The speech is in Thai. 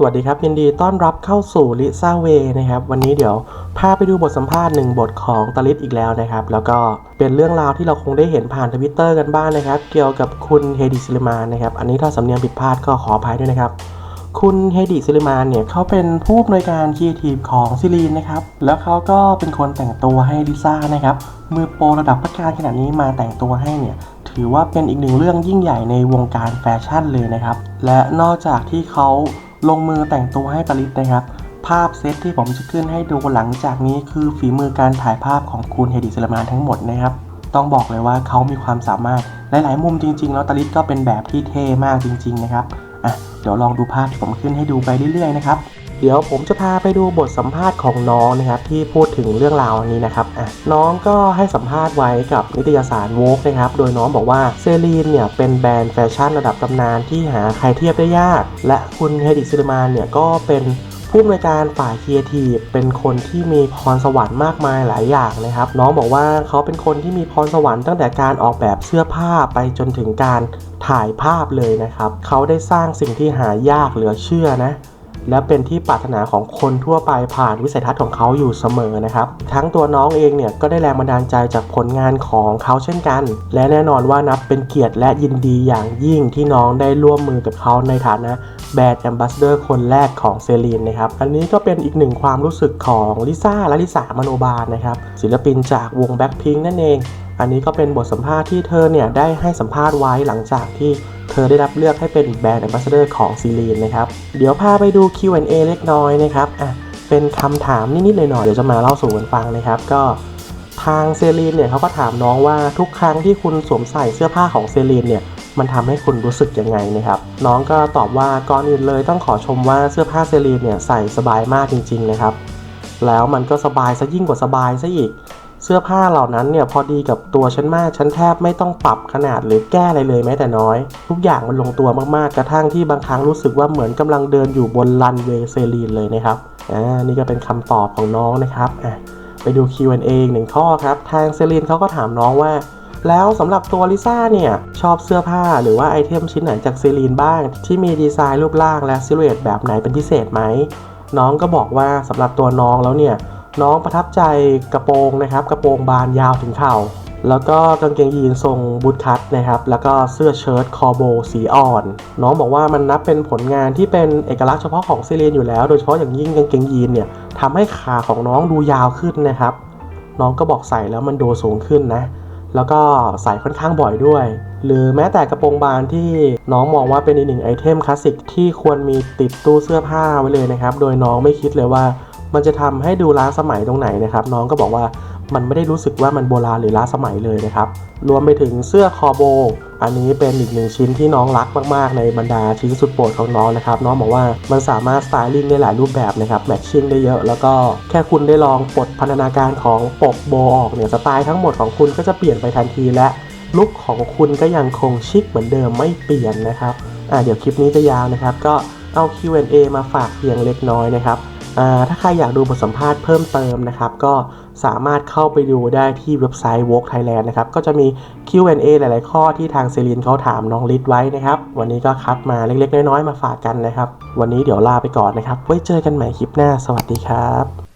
สวัสดีครับ ยินดีต้อนรับเข้าสู่ลิซ่าเวนะครับ วันนี้เดี๋ยวพาไปดูบทสัมภาษณ์หนึ่งบทของตลิศอีกแล้วนะครับ แล้วก็เป็นเรื่องราวที่เราคงได้เห็นผ่านทวิตเตอร์กันบ้างนะครับ เกี่ยวกับคุณเฮดิซิลิมานะครับ อันนี้ถ้าสำเนียงผิดพลาดก็ขออภัยด้วยนะครับ คุณเฮดิซิลิมานเนี่ยเขาเป็นผู้อำนวยการครีเอทีฟของซิลีนนะครับ แล้วเขาก็เป็นคนแต่งตัวให้ลิซ่านะครับ มือโปรระดับพักการขนาดนี้มาแต่งตัวให้เนี่ยถือว่าเป็นอีกหนึ่งเรื่องยิ่งใหญ่ในวงการแฟชั่นเลยนะครับ และนอกจากที่เขา ลงมือแต่งตัวให้ตลิศนะครับ ภาพเซตที่ผมจะขึ้นให้ดูหลังจากนี้คือฝีมือการถ่ายภาพของคุณเฮดิสลมานทั้งหมดนะครับ ต้องบอกเลยว่าเขามีความสามารถหลายๆ มุมจริง ๆ แล้วตลิศก็เป็นแบบที่เท่มากจริง ๆ นะครับอะเดี๋ยวลองดูภาพที่ผมขึ้นให้ดูไปเรื่อยๆนะครับ เดี๋ยวผมจะพาไปดูบทสัมภาษณ์ของน้องนะครับที่พูดถึงเรื่องราวนี้นะครับน้องก็ให้สัมภาษณ์ไว้กับนิตยสารโวกนะครับโดยน้องบอกว่าเซรีนเนี่ยเป็นแบรนด์แฟชั่นระดับตำนานที่หาใครเทียบได้ยาก และคุณเฮดิซิลมานเนี่ยก็เป็นผู้อำนวยการฝ่ายครีเอทีฟเป็นคนที่มีพรสวรรค์มากมายหลายอย่างนะครับ น้องบอกว่าเขาเป็นคนที่มีพรสวรรค์ตั้งแต่การออกแบบเสื้อผ้าไปจนถึงการถ่ายภาพเลยนะครับ เขาได้สร้างสิ่งที่หายากเหลือเชื่อนะ และเป็นที่ปรารถนาของคนทั่วไปผ่านวิสัยทัศน์ของเขาอยู่เสมอนะครับ ทั้งตัวน้องเองเนี่ยก็ได้แรงบันดาลใจจากผลงานของเขาเช่นกัน และแน่นอนว่านับเป็นเกียรติและยินดีอย่างยิ่งที่น้องได้ร่วมมือกับเขาในฐานะแบรนด์แอมบาสเดอร์คนแรกของเซรีนนะครับ อันนี้ก็เป็นอีกหนึ่งความรู้สึกของลิซ่าและลิสามโนบาลนะครับ ศิลปินจากวงแบ็คพิงนั่นเอง อันนี้ก็เป็นบทสัมภาษณ์ที่เธอเนี่ยได้ให้สัมภาษณ์ไว้หลังจากที่ เธอได้รับเลือกให้เป็นแบรนด์แอมบาสเดอร์ของซีรีนนะครับ เดี๋ยวพาไปดู Q&A เล็กน้อยนะครับอะเป็นคำถามนิดๆหน่อยๆเดี๋ยวจะมาเล่าสู่กันฟังนะครับ ก็ทางเซรีนเนี่ยเขาก็ถามน้องว่าทุกครั้งที่คุณสวมใส่เสื้อผ้าของเซรีนเนี่ยมันทำให้คุณรู้สึกยังไงนะครับ น้องก็ตอบว่าก่อนอื่นเลยต้องขอชมว่าเสื้อผ้าเซรีนเนี่ยใส่สบายมากจริง ๆ นะครับ แล้วมันก็สบายซะยิ่งกว่าสบายซะอีก สื้อผ้าเหล่านั้นเนี่ยพอดีกับตัวฉันมาก ฉันแทบไม่ต้องปรับขนาดหรือแก้อะไรเลยแม้แต่น้อย ทุกอย่างมันลงตัวมากๆ กระทั่งที่บางครั้งรู้สึกว่าเหมือนกำลังเดินอยู่บนรันเวย์เซรีนเลยนะครับ อ่า นี่ก็เป็นคำตอบของน้องนะครับอะไปดู Q&A อีกหนึ่งข้อครับ ทางเซรีนเขาก็ถามน้องว่า แล้วสำหรับตัวลิซ่าเนี่ยชอบเสื้อผ้าหรือว่าไอเทมชิ้นไหนจากเซรีนบ้าง ที่มีดีไซน์รูปร่างและซิลูเอตแบบไหนเป็นพิเศษไหมน้องก็บอกว่าสำหรับตัวน้องแล้วเนี่ย น้องประทับใจกระโปรงนะครับ กระโปรงบานยาวถึงเข่า แล้วก็กางเกงยีนทรงบูทคัตนะครับ แล้วก็เสื้อเชิ้ตคอโบสีอ่อน น้องบอกว่ามันนับเป็นผลงานที่เป็นเอกลักษณ์เฉพาะของซีเรียนอยู่แล้ว โดยเฉพาะอย่างยิ่งกางเกงยีนเนี่ยทำให้ขาของน้องดูยาวขึ้นนะครับ น้องก็บอกใส่แล้วมันดูสูงขึ้นนะ แล้วก็ใส่ค่อนข้างบ่อยด้วย หรือแม้แต่กระโปรงบานที่น้องมองว่าเป็นอีกหนึ่งไอเทมคลาสสิกที่ควรมีติดตู้เสื้อผ้าไว้เลยนะครับ โดยน้องไม่คิดเลยว่า มันจะทำให้ดูล้าสมัยตรงไหนนะครับ น้องก็บอกว่ามันไม่ได้รู้สึกว่ามันโบราณหรือล้าสมัยเลยนะครับ รวมไปถึงเสื้อคอโบ อันนี้เป็นอีกหนึ่งชิ้นที่น้องรักมาก ๆ ในบรรดาชิ้นสุดโปรดของน้องนะครับ น้องบอกว่ามันสามารถสไตลิ่งได้หลายรูปแบบนะครับ แมทชิ่งได้เยอะ แล้วก็แค่คุณได้ลองปลดพันธนาการของปกโบออกเนี่ยสไตล์ทั้งหมดของคุณก็จะเปลี่ยนไปทันทีและลุคของคุณก็ยังคงชิคเหมือนเดิมไม่เปลี่ยนนะครับอ่าเดี๋ยวคลิปนี้จะยาวนะครับ ก็เอา Q&A มาฝากเพียงเล็กน้อยนะครับ ถ้าใครอยากดูบทสัมภาษณ์เพิ่มเติมนะครับ ก็สามารถเข้าไปดูได้ที่เว็บไซต์ Vogue Thailand นะครับ ก็จะมี Q&A หลาย ๆ ข้อที่ทางเซรีนเขาถามน้องลิศไว้นะครับ วันนี้ก็คัดมาเล็ก ๆ น้อย ๆ มาฝากกันนะครับ วันนี้เดี๋ยวลาไปก่อนนะครับ ไว้เจอกันใหม่คลิปหน้า สวัสดีครับ